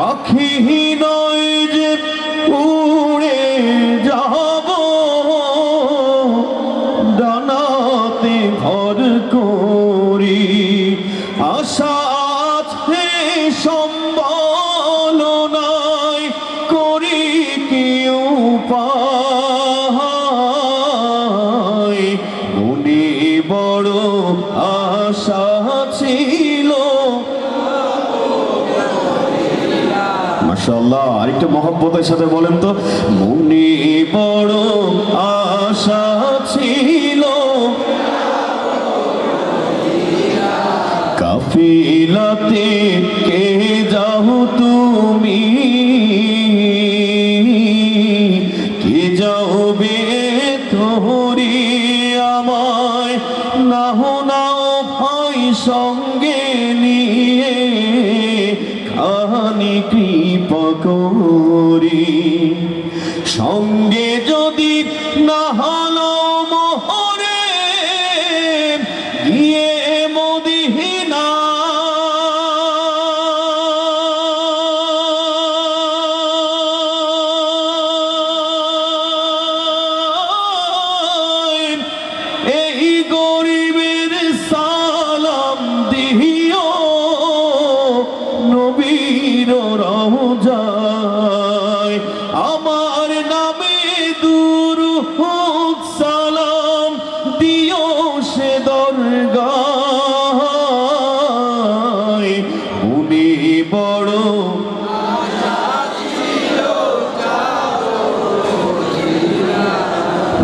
পাখি নয় যে উড়ে যাব। ডানাতে ভর করি, আশা আছে সম্বল নাই করি কি উপায়? মনে বড় আশা ছিল মাশাল্লাহ আরেকটু মহব্বতের সাথে বলেন তো মনে বড় আশা ছিল, কাফিলাতে কে যাও তুমি? কে যাও বে তোরি আমায়? নাহ, নাও ভাই সঙ্গে নিয়ে খানি কৃপা করি। সঙ্গে যদি না হলো মোহরে গিয়ে মদিনা। এই গরিবের সালাম উনি বড়।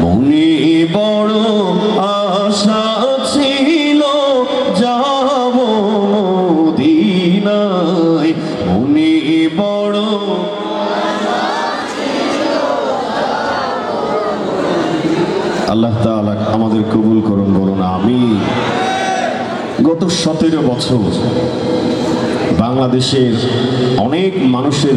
মনে বড়, আশা ছিল, যাব মদিনায়। মনে বড়, আল্লাহ তাআলা আমাদের কবুল করুন, বলুন আমি গত সতেরো বছর বাংলাদেশের অনেক মানুষের